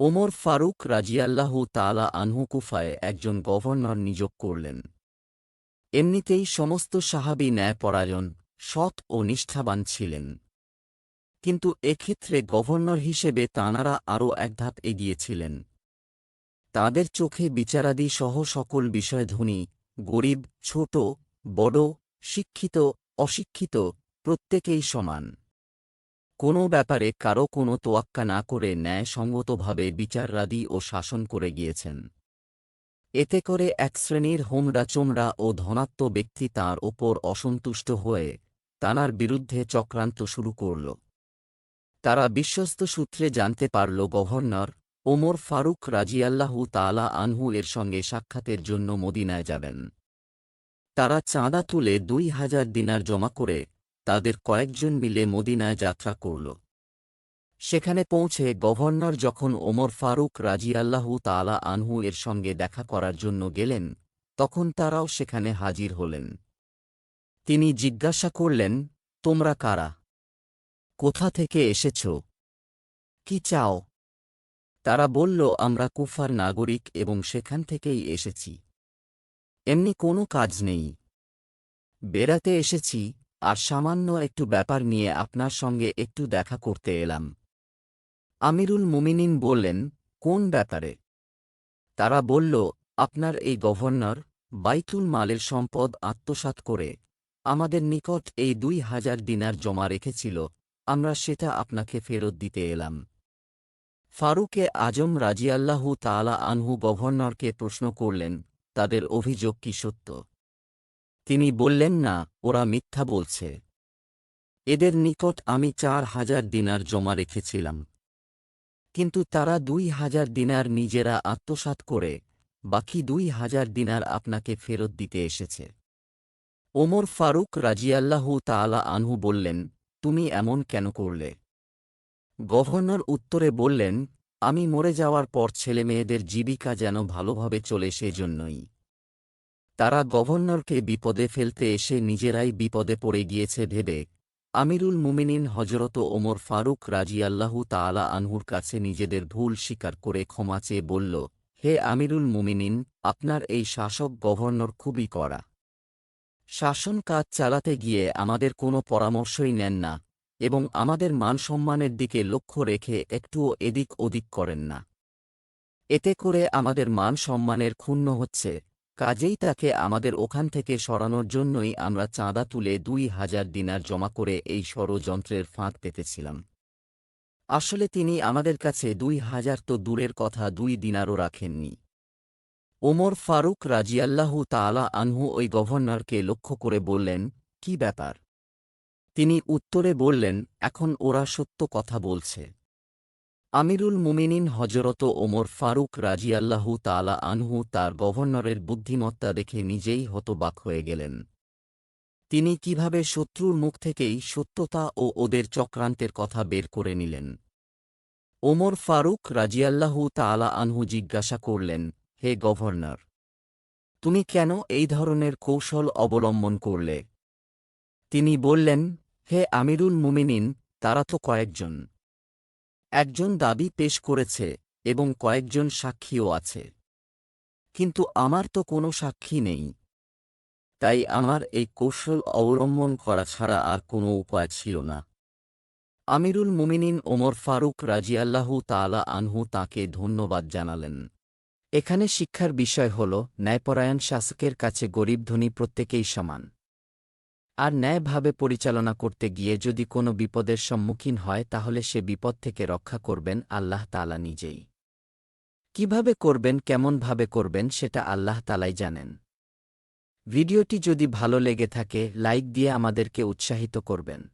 ওমর ফারুক রাজিয়াল্লাহু তালা আনহু কুফায় একজন গভর্নর নিযোগ করলেন। এমনিতেই সমস্ত সাহাবি ন্যায়পরায়ণ, সৎ ও নিষ্ঠাবান ছিলেন। কিন্তু এক্ষেত্রে গভর্নর হিসেবে তাঁরা আরও একধাপ এগিয়েছিলেন তাদের চোখে বিচারাদি সহ সকল বিষয় ধনী, গরিব, ছোট, বড়, শিক্ষিত, অশিক্ষিত, প্রত্যেকেই সমান। কোনো ব্যাপারে কারও কোনো তোয়াক্কা না করে ন্যায়সঙ্গতভাবে বিচাররাদি ও শাসন করে গিয়েছেন। এতে করে এক শ্রেণির হোমরা চোমরা ও ধনাত্ম ব্যক্তি তাঁর ওপর অসন্তুষ্ট হয়ে তানার বিরুদ্ধে চক্রান্ত শুরু করল। তারা বিশ্বস্ত সূত্রে জানতে পারল, গভর্নর ওমর ফারুক রাজিয়াল্লাহু তালা আনহু এর সঙ্গে সাক্ষাতের জন্য মদিনায় যাবেন। তারা চাঁদা তুলে দুই হাজার দিনার জমা করে তাদের কয়েকজন মিলে মদিনায় যাত্রা করল। সেখানে পৌঁছে গভর্নর যখন ওমর ফারুক রাজিয়াল্লাহু তালা আনহু এর সঙ্গে দেখা করার জন্য গেলেন, তখন তারাও সেখানে হাজির হলেন। তিনি জিজ্ঞাসা করলেন, তোমরা কারা? কোথা থেকে এসেছ? কি চাও? তারা বলল, আমরা কুফার নাগরিক এবং সেখান থেকেই এসেছি। এমনি কোনো কাজ নেই। বেড়াতে এসেছি আর সামান্য একটু ব্যাপার নিয়ে আপনার সঙ্গে একটু দেখা করতে এলাম। আমিরুল মুমিনিন বললেন, কোন ব্যাপারে? তারা বলল, আপনার এই গভর্নর বাইতুল মালের সম্পদ আত্মসাৎ করে আমাদের নিকট এই দুই হাজার দিনার জমা রেখেছিল, আমরা সেটা আপনাকে ফেরত দিতে এলাম। ফারুকে আজম রাজিয়াল্লাহু তালা আনহু গভর্নরকে প্রশ্ন করলেন, তাদের অভিযোগ কি সত্য? তিনি বললেন, না, ওরা মিথ্যা বলছে। এদের নিকট আমি চার হাজার দিনার জমা রেখেছিলাম। কিন্তু তারা দুই হাজার দিনার নিজেরা আত্মসাৎ করে, বাকি দুই হাজার দিনার আপনাকে ফেরত দিতে এসেছে। ওমর ফারুক রাজিয়াল্লাহু তালা আনহু বললেন, তুমি এমন কেন করলে? গভর্নর উত্তরে বললেন, আমি মরে যাওয়ার পর ছেলেমেয়েদের জীবিকা যেন ভালোভাবে চলে সেজন্যই। তারা গভর্নরকে বিপদে ফেলতে এসে নিজেরাই বিপদে পড়ে গিয়েছে ভেবে। আমিরুল মুমিনিন হজরত ওমর ফারুক রাজিয়াল্লাহু তালা আনহুর কাছে নিজেদের ভুল স্বীকার করে ক্ষমা চেয়ে বলল, হে আমিরুল মুমিনিন, আপনার এই শাসক গভর্নর খুবই কড়া। শাসন কাজ চালাতে গিয়ে আমাদের কোনো পরামর্শই নেন না এবং আমাদের মান সম্মানের দিকে লক্ষ্য রেখে একটুও এদিক ওদিক করেন না। এতে করে আমাদের মান সম্মানের ক্ষুণ্ণ হচ্ছে। কাজেই তাকে আমাদের ওখান থেকে সরানোর জন্যই আমরা চাঁদা তুলে দুই হাজার দিনার জমা করে এই ষড়যন্ত্রের ফাঁক পেতেছিলাম। আসলে তিনি আমাদের কাছে দুই হাজার তো দূরের কথা দুই দিনারও রাখেননি। ওমর ফারুক রাজিয়াল্লাহু তালা আনহু ওই গভর্নরকে লক্ষ্য করে বললেন, কি ব্যাপার? তিনি উত্তরে বললেন, এখন ওরা সত্য কথা বলছে। আমিরুল মুমিনিন হজরত ওমর ফারুক রাজিয়াল্লাহু তালা আনহু তার গভর্নরের বুদ্ধিমত্তা দেখে নিজেই হতবাক হয়ে গেলেন। তিনি কীভাবে শত্রুর মুখ থেকেই সত্যতা ও ওদের চক্রান্তের কথা বের করে নিলেন। ওমর ফারুক রাজিয়াল্লাহু তালা আনহু জিজ্ঞাসা করলেন, হে গভর্নর, তুমি কেন এই ধরনের কৌশল অবলম্বন করলে? তিনি বললেন, হে আমিরুল মুমিনিন, তারা তো কয়েকজন। একজন দাবি পেশ করেছে এবং কয়েকজন সাক্ষীও আছে। কিন্তু আমার তো কোনো সাক্ষী নেই। তাই আমার এই কৌশল অবলম্বন করা ছাড়া আর কোনো উপায় ছিল না। আমিরুল মুমিনিন ওমর ফারুক রাজিয়াল্লাহু তালা আনহু তাকে ধন্যবাদ জানালেন। এখানে শিক্ষার বিষয় হল, ন্যায়পরায়ণ শাসকের কাছে গরিব ধনী প্রত্যেকেই সমান। আর ন্যায়ভাবে পরিচালনা করতে গিয়ে যদি কোনো বিপদের সম্মুখীন হয়, তাহলে সে বিপদ থেকে রক্ষা করবেন আল্লাহ তালা নিজেই। কীভাবে করবেন, কেমনভাবে করবেন, সেটা আল্লাহ তালাই জানেন। ভিডিওটি যদি ভালো লেগে থাকে, লাইক দিয়ে আমাদেরকে উৎসাহিত করবেন।